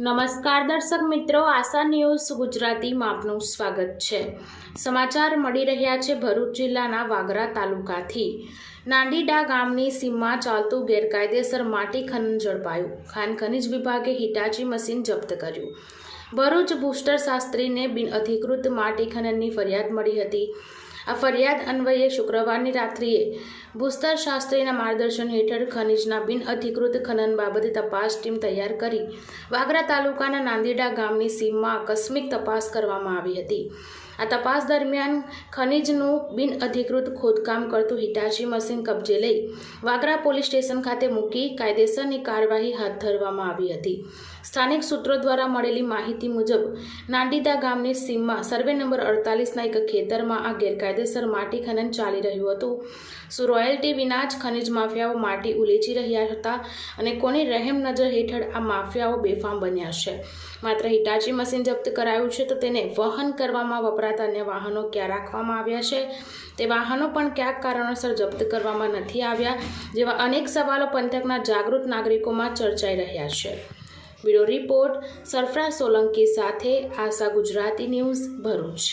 નમસ્કાર દર્શક મિત્રો, આશા ન્યૂઝ ગુજરાતીમાં આપનું સ્વાગત છે. સમાચાર મળી રહ્યા છે ભરૂચ જિલ્લાના વાગરા તાલુકાથી. નાંડીડા ગામની સીમમાં ચાલતું ગેરકાયદેસર માટી ખનન ઝડપાયું. ખાન ખનિજ વિભાગે હિટાચી મશીન જપ્ત કર્યું. ભરૂચ બુસ્ટર શાસ્ત્રીને બિનઅધિકૃત માટી ખનનની ફરિયાદ મળી હતી. આ ફરિયાદ અન્વયે શુક્રવારની રાત્રિએ ભૂસ્તર શાસ્ત્રીના માર્ગદર્શન હેઠળ ખનિજના બિનઅધિકૃત ખનન બાબતે તપાસ ટીમ તૈયાર કરી. વાગરા તાલુકાના નાંદીડા ગામની સીમમાં આકસ્મિક તપાસ કરવામાં આવી હતી. આ તપાસ દરમિયાન ખનિજનું બિનઅધિકૃત ખોદકામ કરતું હિટાચી મશીન કબજે લઈ વાગરા પોલીસ સ્ટેશન ખાતે મૂકી કાયદેસરની કાર્યવાહી હાથ ધરવામાં આવી હતી. સ્થાનિક સૂત્રો દ્વારા મળેલી માહિતી મુજબ નાંડીદા ગામની સીમમાં સર્વે નંબર અડતાલીસના એક ખેતરમાં આ ગેરકાયદેસર માટી ખનન ચાલી રહ્યું હતું. શું રોયલ્ટી વિના જ ખનિજ માફિયાઓ માટી ઉલેચી રહ્યા હતા અને કોની રહેમ નજર હેઠળ આ માફિયાઓ બેફામ બન્યા છે? માત્ર હિટાચી મશીન જપ્ત કરાયું છે તો તેને વહન કરવામાં વપરાતા અન્ય વાહનો ક્યાં રાખવામાં આવ્યા છે? તે વાહનો પણ ક્યાંક કારણોસર જપ્ત કરવામાં નથી આવ્યા, જેવા અનેક સવાલો પંથકના જાગૃત નાગરિકોમાં ચર્ચાઈ રહ્યા છે. બ્યુરો રિપોર્ટ સરફરાજ સોલંકી સાથે આશા ગુજરાતી ન્યૂઝ ભરૂચ.